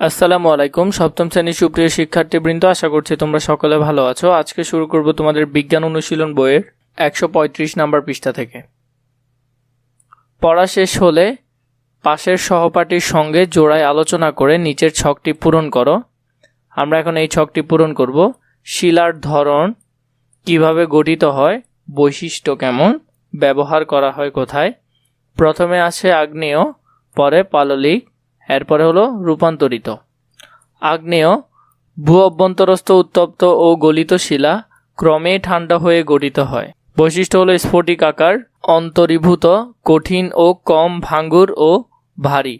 আসসালামু আলাইকুম। সপ্তম শ্রেণির সুপ্রিয় শিক্ষার্থীবৃন্দ, আশা করছি তোমরা সকলে ভালো আছো। আজকে শুরু করব তোমাদের বিজ্ঞান অনুশীলন বইয়ের একশো পঁয়ত্রিশ নাম্বার পৃষ্ঠা থেকে। পড়া শেষ হলে পাশের সহপাঠীর সঙ্গে জোড়ায় আলোচনা করে নিচের ছকটি পূরণ করো। আমরা এখন এই ছকটি পূরণ করব। শিলার ধরন কীভাবে গঠিত হয়, বৈশিষ্ট্য কেমন, ব্যবহার করা হয় কোথায়। প্রথমে আছে আগ্নেয়, পরে পাললিক এরপরে হলো রূপান্তরিত। আগ্নেয় ভূ অভ্যন্তরস্থ উত্তপ্ত ও গলিত শিলা ক্রমে ঠান্ডা হয়ে গঠিত হয়। বৈশিষ্ট্য হলো স্ফটিক আকার, অন্তরীভূত, কঠিন ও কম ভাঙ্গুর ও ভারী।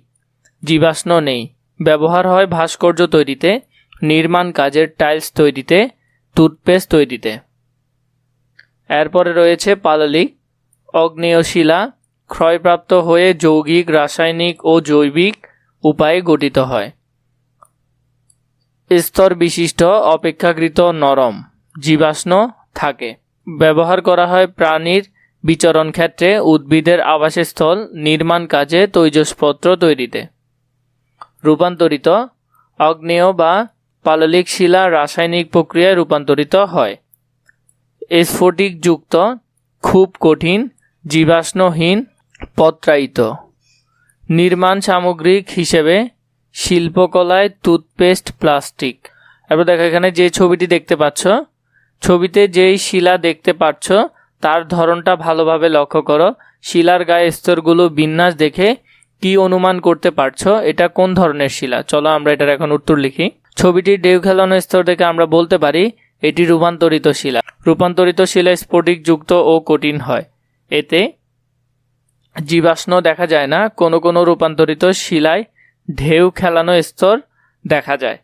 জীবাশ্ম নেই। ব্যবহার হয় ভাস্কর্য তৈরিতে, নির্মাণ কাজের টাইলস তৈরিতে, টুথপেস্ট তৈরিতে। এরপরে রয়েছে পাললিক, অগ্নেয় শিলা, ক্ষয়প্রাপ্ত হয়ে যৌগিক, রাসায়নিক ও জৈবিক উপায়ে গঠিত হয়। স্তর বিশিষ্ট অপেক্ষাকৃত নরম, জীবাশ্ম থাকে। ব্যবহার করা হয় প্রাণীর বিচরণ ক্ষেত্রে উদ্ভিদের আবাসস্থল, নির্মাণ কাজে তৈজসপত্র তৈরিতে। রূপান্তরিত অগ্নেয় বা পাললিক শিলা রাসায়নিক প্রক্রিয়ায় রূপান্তরিত হয়। স্ফটিকযুক্ত, খুব কঠিন, জীবাশ্মহীন, পত্রায়িত। নির্মাণ সামগ্রিক হিসেবে শিল্পকলায় টুথপেস্ট প্লাস্টিক। এবার দেখো এখানে যে ছবিটি দেখতে পাচ্ছ, ছবিতে যেই শিলা দেখতে পাচ্ছ, তার ধরনটা ভালোভাবে লক্ষ্য করো। শিলার গায়ে স্তরগুলো বিন্যাস দেখে কি অনুমান করতে পারছ, এটা কোন ধরনের শিলা? চলো আমরা এটার এখন উত্তর লিখি। ছবিটির ঢেউ খেলানো স্তর দেখে আমরা বলতে পারি, এটি রূপান্তরিত শিলা। রূপান্তরিত শিলা স্ফটিকযুক্ত ও কঠিন হয়। এতে জীবাশ্ম দেখা যায় না কোনো কোনো রূপান্তরিত শিলায় ঢেউ খেলানো স্তর দেখা যায়।